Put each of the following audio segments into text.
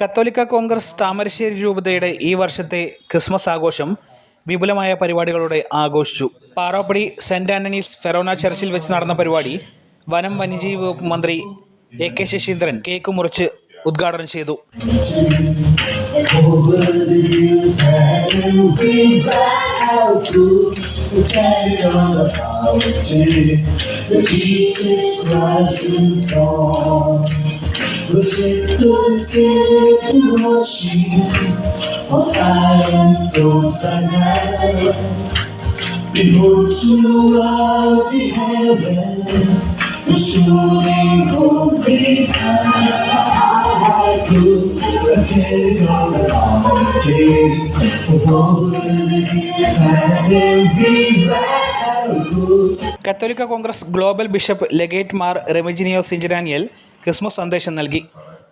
കത്തോലിക്ക കോൺഗ്രസ് താമരശ്ശേരി രൂപതയുടെ ഈ വർഷത്തെ ക്രിസ്മസ് ആഘോഷം വിപുലമായ പരിപാടികളോടെ ആഘോഷിച്ചു പാറോപ്പടി സെന്റ് ആന്റണീസ് ഫെറോന ചർച്ചിൽ വെച്ച് നടന്ന പരിപാടി വനം വന്യജീവി വകുപ്പ് മന്ത്രി എ കെ ശശീന്ദ്രൻ കേക്ക് മുറിച്ച് ഉദ്ഘാടനം ചെയ്തു Jesus Christ is born. The shepherds came to worship, for silence flows by night. Behold, throughout the heavens, the surely holy I could attend all the day of all the years and every battle. കത്തോലിക്ക Congress global bishop legate Mar Remigiose Inchananiyil Christmas സന്ദേശം നൽകി.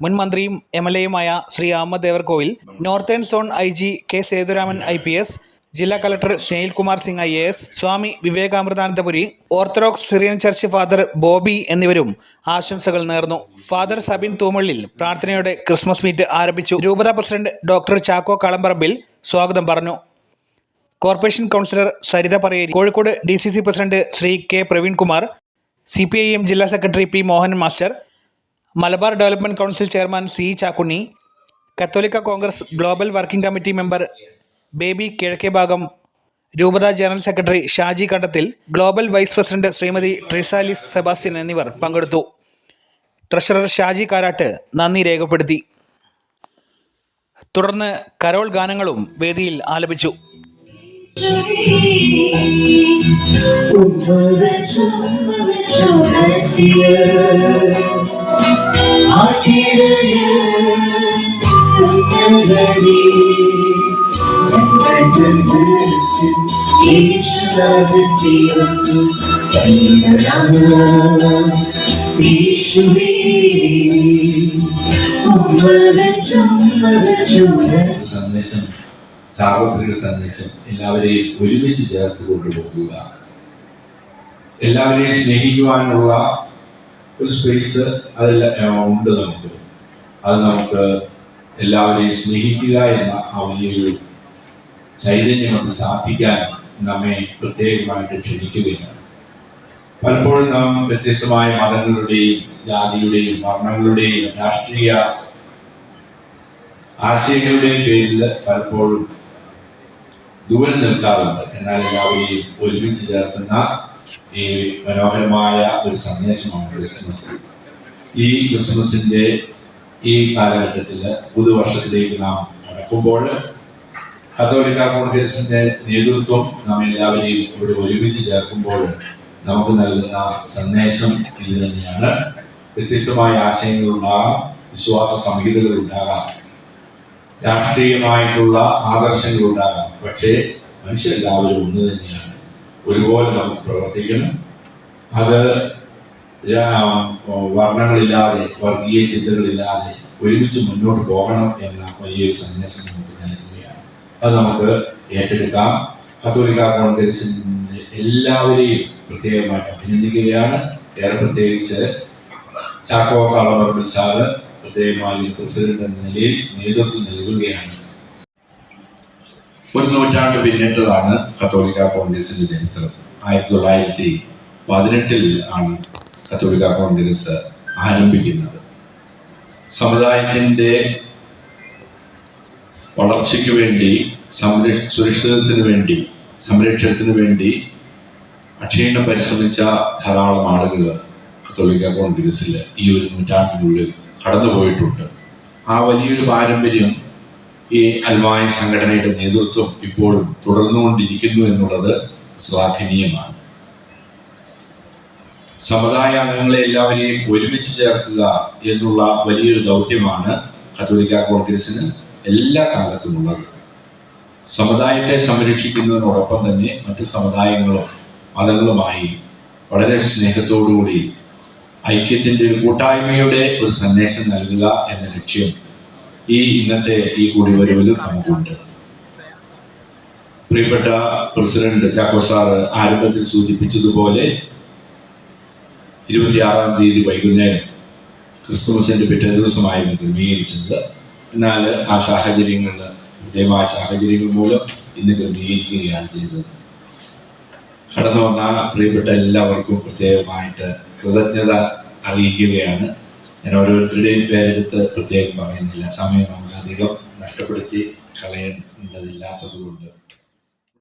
മുൻ മന്ത്രിയും M L എയുമായ Shri Ahmed Devarkovil northern zone I G K Sethuraman I P S ജില്ലാ collector Snehil Kumar Singh I A S Swami Vivekamruthanandapuri orthodox Syrian church father Bobby എന്നിവരും ആശംസകൾ നേർന്നു. Father Sabin തൂമള്ളിൽ പ്രാർത്ഥനയോടെ Christmas meet ആരംഭിച്ചു. രൂപത president doctor Chacko Kalamparambil സ്വാഗതം പറഞ്ഞു. Corporation councillor Saritha Parayeri Kozhikode D president Shri K Praveenkumar C ജില്ലാ secretary P Mohan master Malabar development council chairman C Chakkunni കത്തോലിക്ക Congress global working committee member Baby Kizhakke Bhagam രൂപത general secretary Shaji Kandathil global vice president Shrimati Trisalis Sebastian എന്നിവർ പങ്കെടുത്തു. Treasurer Shaji Karat നന്ദി രേഖപ്പെടുത്തി. തുടർന്ന് Carol ഗാനങ്ങളും വേദിയിൽ ആലപിച്ചു. സന്ദേശം. സാർവത്രിക സന്ദേശം എല്ലാവരെയും ഒരുമിച്ച് ചേർത്ത് കൊണ്ടുപോകുക. എല്ലാവരെയും സ്നേഹിക്കുവാനുള്ള ഒരു സ്പേസ് അതെല്ലാം ഉണ്ട് നമുക്ക്. അത് നമുക്ക് എല്ലാവരെയും സ്നേഹിക്കുക എന്ന ആ വലിയൊരു ചൈതന്യം അത് സാധിക്കാൻ നമ്മെ പ്രത്യേകമായിട്ട് ക്ഷണിക്കുകയാണ്. പലപ്പോഴും നാം വ്യത്യസ്തമായ മതങ്ങളുടെയും ജാതിയുടെയും വർണങ്ങളുടെയും രാഷ്ട്രീയ ആശയങ്ങളുടെയും പേരിൽ പലപ്പോഴും ദൂരം നിൽക്കാറുണ്ട്. എന്നാൽ എല്ലാവരെയും ഒരുമിച്ച് ചേർക്കുന്ന ഈ മനോഹരമായ ഒരു സന്ദേശമാണ് ക്രിസ്മസ്. ഈ ക്രിസ്മസിന്റെ ഈ കാലഘട്ടത്തിൽ പുതുവർഷത്തിലേക്ക് നാം നടക്കുമ്പോൾ കത്തോലിക്ക കോൺഗ്രസിന്റെ നേതൃത്വം നാം എല്ലാവരെയും ഇവിടെ ഒരുമിച്ച് ചേർക്കുമ്പോൾ നമുക്ക് നൽകുന്ന സന്ദേശം ഇത് തന്നെയാണ്. വ്യത്യസ്തമായ ആശയങ്ങളുണ്ടാകാം വിശ്വാസ സംഹിതകൾ ഉണ്ടാകാം. രാഷ്ട്രീയമായിട്ടുള്ള ആദർശങ്ങൾ ഉണ്ടാകാം. പക്ഷേ മനുഷ്യരെല്ലാവരും ഒന്ന് തന്നെയാണ്. ഒരുപോലെ നമുക്ക് പ്രവർത്തിക്കണം. അത് വർണങ്ങളില്ലാതെ വർഗീയ ചിന്തകളില്ലാതെ ഒരുമിച്ച് മുന്നോട്ട് പോകണം എന്ന വലിയൊരു സന്ദേശം നമുക്ക് നൽകുകയാണ്. അത് നമുക്ക് ഏറ്റെടുക്കാം. കത്തോലിക്ക കോൺഗ്രസിന്റെ എല്ലാവരെയും പ്രത്യേകമായിട്ട് അഭിനന്ദിക്കുകയാണ്. ഏറെ പ്രത്യേകിച്ച് ചാക്കോ സാറ് പ്രത്യേകമായി പ്രസിഡന്റ് എന്ന നിലയിൽ നേതൃത്വം നൽകുകയാണ്. ഒരു നൂറ്റാണ്ട് പിന്നിട്ടതാണ് കത്തോലിക്ക കോൺഗ്രസിന്റെ ചരിത്രം. ആയിരത്തി തൊള്ളായിരത്തി പതിനെട്ടിൽ ആണ് കത്തോലിക്ക കോൺഗ്രസ് ആരംഭിക്കുന്നത്. സമുദായത്തിന്റെ വളർച്ചയ്ക്ക് വേണ്ടി സംരക്ഷ സുരക്ഷിതത്തിന് വേണ്ടി സംരക്ഷണത്തിന് വേണ്ടി അക്ഷീണം പരിശ്രമിച്ച ധാരാളം ആളുകൾ കത്തോലിക്ക കോൺഗ്രസിൽ ഈ ഒരു നൂറ്റാണ്ടിനുള്ളിൽ കടന്നുപോയിട്ടുണ്ട്. ആ വലിയൊരു പാരമ്പര്യം ഈ അൽമായ സംഘടനയുടെ നേതൃത്വം ഇപ്പോഴും തുടർന്നുകൊണ്ടിരിക്കുന്നു എന്നുള്ളത് ശ്ലാഘനീയമാണ്. സമുദായ അംഗങ്ങളെ എല്ലാവരെയും ഒരുമിച്ച് ചേർക്കുക എന്നുള്ള വലിയൊരു ദൗത്യമാണ് കത്തോലിക്ക കോൺഗ്രസിന് എല്ലാ കാലത്തുമുള്ളത് സമുദായത്തെ സംരക്ഷിക്കുന്നതിനോടൊപ്പം തന്നെ മറ്റു സമുദായങ്ങളും മതങ്ങളുമായി വളരെ സ്നേഹത്തോടുകൂടി ഐക്യത്തിന്റെ ഒരു കൂട്ടായ്മയുടെ ഒരു സന്ദേശം നൽകുക എന്ന ലക്ഷ്യം ഈ ഇന്നത്തെ ഈ കൂടിവരവിൽ പങ്കുണ്ട്. പ്രിയപ്പെട്ട പ്രസിഡന്റ് ചാക്കോ സാറ് ആരംഭത്തിൽ സൂചിപ്പിച്ചതുപോലെ ഇരുപത്തിയാറാം തീയതി വൈകുന്നേരം ക്രിസ്തുമസിന്റെ പിറ്റേ ദിവസമായിരുന്നു ക്രമീകരിച്ചത്. എന്നാൽ ആ സാഹചര്യങ്ങളിൽ പ്രത്യേകമായ സാഹചര്യങ്ങൾ മൂലം ഇന്ന് ക്രമീകരിക്കുകയാണ് ചെയ്തത്. കടന്നു വന്ന പ്രിയപ്പെട്ട എല്ലാവർക്കും പ്രത്യേകമായിട്ട് കൃതജ്ഞത അറിയിക്കുകയാണ്. ഞാൻ ഓരോരുത്തരുടെയും പേരെടുത്ത് പ്രത്യേകം പറയുന്നില്ല. സമയം നമുക്ക് അധികം നഷ്ടപ്പെടുത്തി കളയേണ്ടതില്ലാത്തതുകൊണ്ട്.